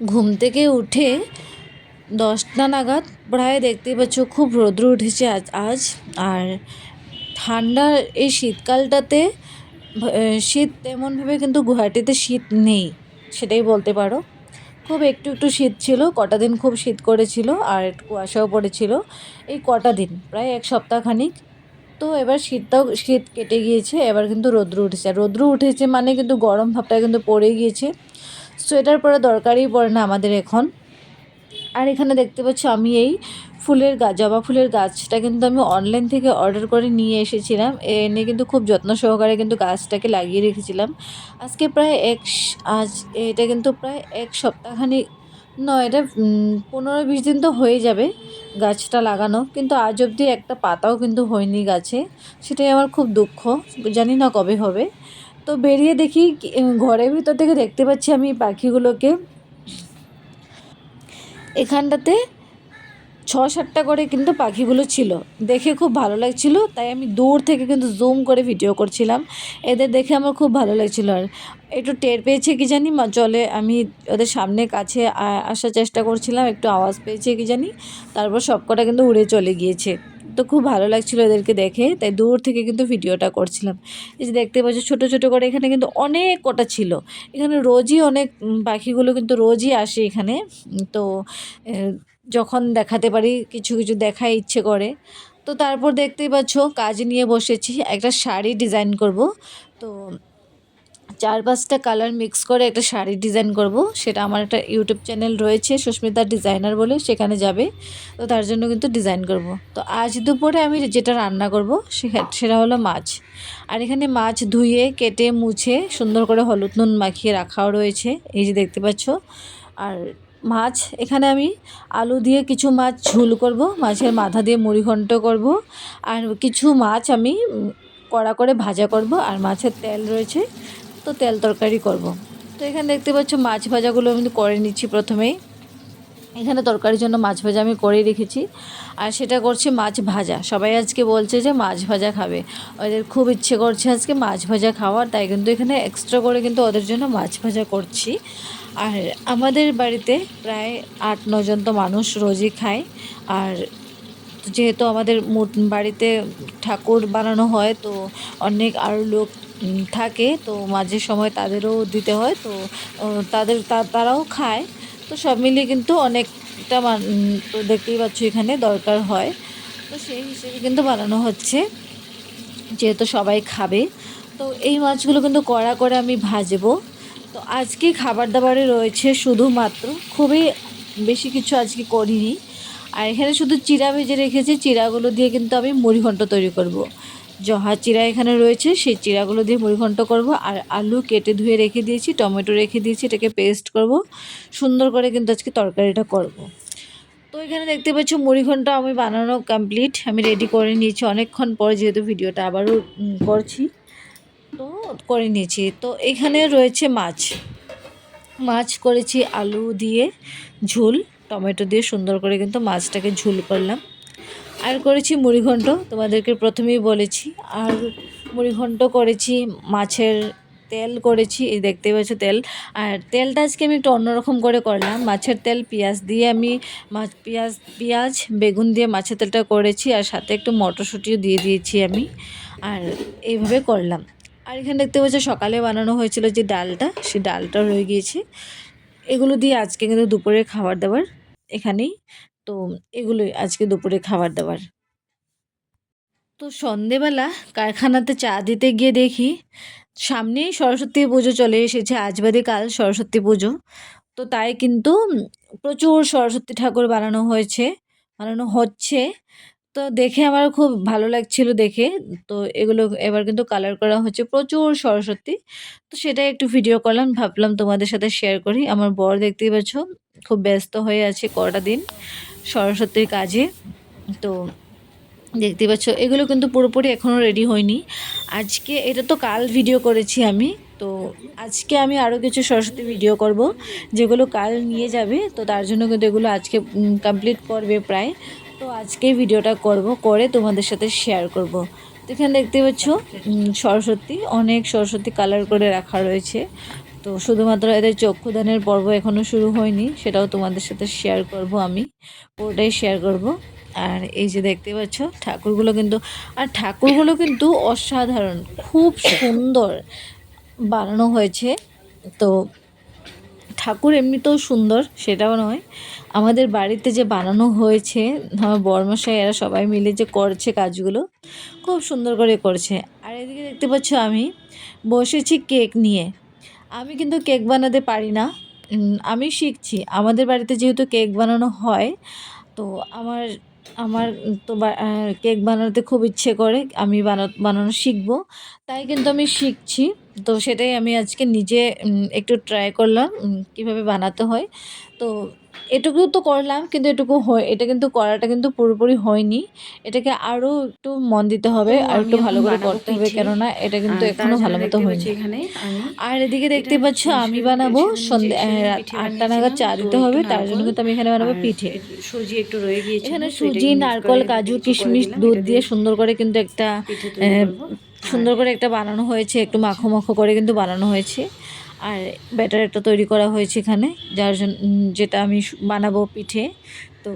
ঘুম থেকে উঠে দশটা নাগাদ প্রায় দেখতেই পাচ্ছ খুব রৌদ্র উঠেছে আজ আজ। আর ঠান্ডার এই শীতকালটাতে শীত তেমনভাবে কিন্তু গুয়াহাটিতে শীত নেই, সেটাই বলতে পারো। খুব একটু একটু শীত ছিল, কটা দিন খুব শীত করেছিল আর কুয়াশাও পড়েছিল। এই কটা দিন, প্রায় এক সপ্তাহখানিক। তো এবার শীতটাও, শীত কেটে গিয়েছে, এবার কিন্তু রৌদ্র উঠেছে। রৌদ্র উঠেছে মানে কিন্তু গরম ভাবটা কিন্তু পড়ে গিয়েছে। সোয়েটার পরা দরকারই পড়ে না আমাদের এখন। আর এখানে দেখতে পাচ্ছ আমি এই ফুলের গাছ জবা ফুলের গাছটা কিন্তু আমি অনলাইন থেকে অর্ডার করে নিয়ে এসেছিলাম। এনে কিন্তু খুব যত্ন সহকারে কিন্তু গাছটাকে লাগিয়ে রেখেছিলাম। আজকে প্রায় এক আজ এটা কিন্তু প্রায় এক সপ্তাহখানি নয় এটা পনেরো বিশ দিন তো হয়ে যাবে গাছটা লাগানো। কিন্তু আজ অবধি একটা পাতাও কিন্তু হয়নি গাছে। সেটাই আমার খুব দুঃখ। জানি না কবে হবে। তো বেরিয়ে দেখি ঘরের ভিতর থেকে দেখতে পাচ্ছি আমি পাখিগুলোকে। এখানটাতে ছ সাতটা করে কিন্তু পাখিগুলো ছিল। দেখে খুব ভালো লাগছিল, তাই আমি দূর থেকে কিন্তু জুম করে ভিডিও করছিলাম। এদের দেখে আমার খুব ভালো লাগছিল। আর একটু টের পেয়েছে কি জানি জলে আমি ওদের সামনে কাছে আসার চেষ্টা করছিলাম, একটু আওয়াজ পেয়েছে কি জানি, তারপর সবকটা কিন্তু উড়ে চলে গিয়েছে। তো খুব ভালো লাগছিল এদেরকে দেখে, তাই দূর থেকে কিন্তু ভিডিওটা করছিলাম। এই যে দেখতে পাচ্ছ, ছোটো ছোটো করে এখানে কিন্তু অনেক কটা ছিল। এখানে রোজই অনেক পাখিগুলো কিন্তু রোজই আসে এখানে। তো যখন দেখাতে পারি, কিছু কিছু দেখায় ইচ্ছে করে। তো তারপর দেখতেই পাচ্ছ, কাজ নিয়ে বসেছি, একটা শাড়ি ডিজাইন করব। তো চার পাঁচটা কালার মিক্স করে একটা শাড়ি ডিজাইন করব। সেটা আমার একটা ইউটিউব চ্যানেল রয়েছে, সুস্মিতা ডিজাইনার বলে, সেখানে যাবে। তো তার জন্য কিন্তু ডিজাইন করব। তো আজ দুপুরে আমি যেটা রান্না করব সেটা হলো মাছ। আর এখানে মাছ ধুয়ে, কেটে, মুছে, সুন্দর করে হলুদ নুন মাখিয়ে রাখাও রয়েছে। এই যে দেখতে পাচ্ছ। আর মাছ, এখানে আমি আলু দিয়ে কিছু মাছ ঝুল করব, মাছের মাথা দিয়ে মুড়ি ঘন্ট করব। আর কিছু মাছ আমি কড়া করে ভাজা করব। আর মাছের তেল রয়েছে। তো তেল তরকারি করব। তো এখানে দেখতে পাচ্ছ মাছ ভাজাগুলো আমি করে নিচ্ছি প্রথমেই। এখানে তরকারির জন্য মাছ ভাজা আমি করে রেখেছি। আর সেটা করছি মাছ ভাজা। সবাই আজকে বলছে যে মাছ ভাজা খাবে। ওদের খুব ইচ্ছে করছে আজকে মাছ ভাজা খাওয়ার, তাই কিন্তু এখানে এক্সট্রা করে কিন্তু ওদের জন্য মাছ ভাজা করছি। আর আমাদের বাড়িতে প্রায় আট নজন তো মানুষ রোজই খায়। আর যেহেতু আমাদের বাড়িতে ঠাকুর বানানো হয়, তো অনেক আরও লোক থাকে। তো মাঝে সময় তাদেরও দিতে হয়। তো তাদের তারাও খায়। তো সব মিলিয়ে কিন্তু অনেকটা তো দেখতেই পাচ্ছ এখানে দরকার হয়। তো সেই হিসেবে কিন্তু বানানো হচ্ছে। যেহেতু সবাই খাবে। তো এই মাছগুলো কিন্তু কড়া করে আমি ভাজবো। তো আজকে খাবার দাবারে রয়েছে শুধুমাত্র। খুবই বেশি কিছু আজকে করিনি। আর এখানে শুধু চিরা ভেজে রেখেছি। চিরাগুলো দিয়ে কিন্তু আমি মুড়িঘণ্ট তৈরি করব। জহা চিরা এখানে রয়েছে। সেই চিরাগুলো দিয়ে মুড়িঘণ্ট করব। আর আলু কেটে ধুয়ে রেখে দিয়েছি, টমেটো রেখে দিয়েছি, এটাকে পেস্ট করব। সুন্দর করে কিন্তু আজকে তরকারিটা করব। তো এখানে দেখতে পাচ্ছ মুড়িঘণ্ট আমি বানানো কমপ্লিট আমি রেডি করে নিয়েছি। অনেকক্ষণ পর যেহেতু ভিডিওটা আবারও করছি, তো করে নিয়েছি। তো এখানে রয়েছে মাছ। মাছ করেছি আলু দিয়ে ঝুল। টমেটো দিয়ে সুন্দর করে কিন্তু মাছটাকে ঝুল করলাম। আর করেছি মুড়িঘণ্ট তোমাদেরকে প্রথমেই বলেছি। আর মুড়িঘণ্ট করেছি, মাছের তেল করেছি, এই দেখতে পাচ্ছ তেল। আর তেলটা আজকে আমি একটু অন্যরকম করে করলাম। মাছের তেল, পেঁয়াজ দিয়ে আমি মাছ পেঁয়াজ পেঁয়াজ, বেগুন দিয়ে মাছের তেলটা করেছি, আর সাথে একটু মটরশুঁটিও দিয়ে দিয়েছি আমি। আর এইভাবে করলাম। আর এখানে দেখতে পাচ্ছ সকালে বানানো হয়েছিল যে ডালটা সে ডালটা রয়ে গিয়েছে। এগুলো দিয়ে আজকে কিন্তু দুপুরে খাবার দাবার এখানেই। তো এগুলোই আজকে দুপুরে খাবার দাবার। তো সন্ধেবেলা কারখানাতে চা দিতে গিয়ে দেখি, সামনেই সরস্বতী পুজো চলে এসেছে, আজ বাদে কাল সরস্বতী পুজো। তো তাই কিন্তু প্রচুর সরস্বতী ঠাকুর বানানো হয়েছে, বানানো হচ্ছে। তো দেখে আমার খুব ভালো লাগছিল দেখে। তো এগুলো এবার কিন্তু কালার করা হচ্ছে প্রচুর সরস্বতী। তো সেটাই একটু ভিডিও করলাম, ভাবলাম তোমাদের সাথে শেয়ার করি। আমার বর দেখতেই পাচ্ছ, খুব ব্যস্ত হয়ে আছে কটা দিন সরস্বতীর কাজে। তো দেখতে পাচ্ছ, এগুলো কিন্তু পুরোপুরি এখনও রেডি হয়নি। আজকে, এটা তো কাল ভিডিও করেছি আমি। তো আজকে আমি আরও কিছু সরস্বতী ভিডিও করব, যেগুলো কাল নিয়ে যাবে। তো তার জন্য কিন্তু এগুলো আজকে কমপ্লিট করবে প্রায়। তো আজকে ভিডিওটা করব, করে তোমাদের সাথে শেয়ার করব। তো এখানে দেখতে পাচ্ছ সরস্বতী, অনেক সরস্বতী কালার করে রাখা রয়েছে। তো শুধুমাত্র এদের চক্ষুদানের পর্ব এখনও শুরু হয়নি, সেটাও তোমাদের সাথে শেয়ার করব আমি, পুরোটাই শেয়ার করব। আর এই যে দেখতে পাচ্ছ, ঠাকুরগুলো কিন্তু, আর ঠাকুরগুলো কিন্তু অসাধারণ, খুব সুন্দর বানানো হয়েছে। তো ঠাকুর এমনিতেও সুন্দর, সেটাও নয়। আমাদের বাড়িতে যে বানানো হয়েছে, আমার বর্মশাই এরা সবাই মিলে যে করছে কাজগুলো, খুব সুন্দর করে করছে। আর এদিকে দেখতে পাচ্ছ আমি, বসেছি কেক নিয়ে। আমি কিন্তু কেক বানাতে পারি না আমি শিখছি। আমাদের বাড়িতে যেহেতু কেক বানানো হয়, তো আমার আমার তো কেক বানাতে খুব ইচ্ছে করে, আমি বানা, বানানো শিখব। তাই কিন্তু আমি শিখছি। তো সেটাই আমি আজকে নিজে একটু ট্রাই করলাম কীভাবে বানাতে হয়। তো এটুকু তো করলাম কিন্তু এটুকু হয় এটা কিন্তু করাটা কিন্তু পুরোপুরি হয়নি। এটাকে আরও একটু মন দিতে হবে আর একটু ভালো করে করতে হবে কেননা এটা কিন্তু আর তার এখনও ভালো মতো হয়নি। এখানে আর এদিকে দেখতে পাচ্ছ আমি বানাবো সেদিন সন্ধে সেদিন আহ, রাত পিঠে আটটা নাগাদ চা দিতে হবে তার জন্য কিন্তু আমি এখানে বানাবো পিঠে। সুজি একটু রয়ে গিয়েছে এখানে সুজি নারকল কাজু কিশমিশ দুধ দিয়ে সুন্দর করে কিন্তু একটা সুন্দর করে একটা বানানো হয়েছে একটু মাখো মাখো করে কিন্তু বানানো হয়েছে। আর ব্যাটার একটা তৈরি করা হয়েছে এখানে যার জন্য যেটা আমি বানাবো পিঠে তো